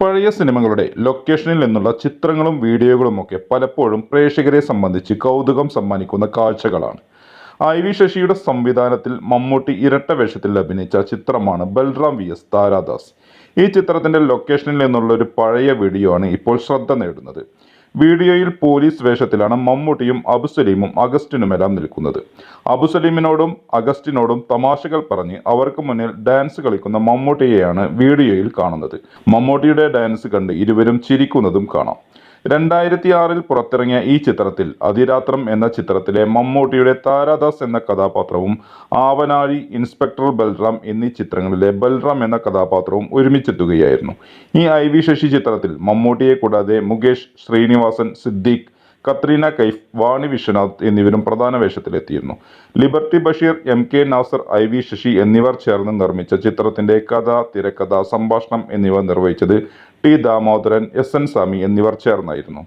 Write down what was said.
പഴയ സിനിമകളുടെ ലൊക്കേഷനിൽ നിന്നുള്ള ചിത്രങ്ങളും വീഡിയോകളുമൊക്കെ പലപ്പോഴും പ്രേക്ഷകരെ സംബന്ധിച്ച് കൗതുകം സമ്മാനിക്കുന്ന കാഴ്ചകളാണ്. ഐ വി ശശിയുടെ സംവിധാനത്തിൽ മമ്മൂട്ടി ഇരട്ട വേഷത്തിൽ അഭിനയിച്ച ചിത്രമാണ് ബൽറാം വി എസ് താരാദാസ്. ഈ ചിത്രത്തിന്റെ ലൊക്കേഷനിൽ നിന്നുള്ള ഒരു പഴയ വീഡിയോ ആണ് ഇപ്പോൾ ശ്രദ്ധ നേടുന്നത്. വീഡിയോയിൽ പോലീസ് വേഷത്തിലാണ് മമ്മൂട്ടിയും അബുസലീമും അഗസ്റ്റിനുമെല്ലാം നിൽക്കുന്നത്. അബുസലീമിനോടും അഗസ്റ്റിനോടും തമാശകൾ പറഞ്ഞ് അവർക്ക് മുന്നിൽ ഡാൻസ് കളിക്കുന്ന മമ്മൂട്ടിയെയാണ് വീഡിയോയിൽ കാണുന്നത്. മമ്മൂട്ടിയുടെ ഡാൻസ് കണ്ട് ഇരുവരും ചിരിക്കുന്നതും കാണാം. രണ്ടായിരത്തി ആറിൽ പുറത്തിറങ്ങിയ ഈ ചിത്രത്തിൽ അതിരാത്രം എന്ന ചിത്രത്തിലെ മമ്മൂട്ടിയുടെ താരാദാസ് എന്ന കഥാപാത്രവും ആവനാഴി ഇൻസ്പെക്ടർ ബൽറാം എന്നീ ചിത്രങ്ങളിലെ ബൽറാം എന്ന കഥാപാത്രവും ഒരുമിച്ചെത്തുകയായിരുന്നു. ഈ ഐ വി ശശി ചിത്രത്തിൽ മമ്മൂട്ടിയെ കൂടാതെ മുകേഷ് ശ്രീനിവാസൻ സിദ്ദീഖ് കത്രീന കൈഫ് വാണി വിശ്വനാഥ് എന്നിവരും പ്രധാന വേഷത്തിലെത്തിയിരുന്നു. Liberty Basheer M K Nasar I V Sasi എന്നിവർ ചേർന്ന് നിർമ്മിച്ച ചിത്രത്തിന്റെ കഥ തിരക്കഥ സംഭാഷണം എന്നിവ നിർവഹിച്ചത് T Damodaran S N Swamy എന്നിവർ ചേർന്നായിരുന്നു.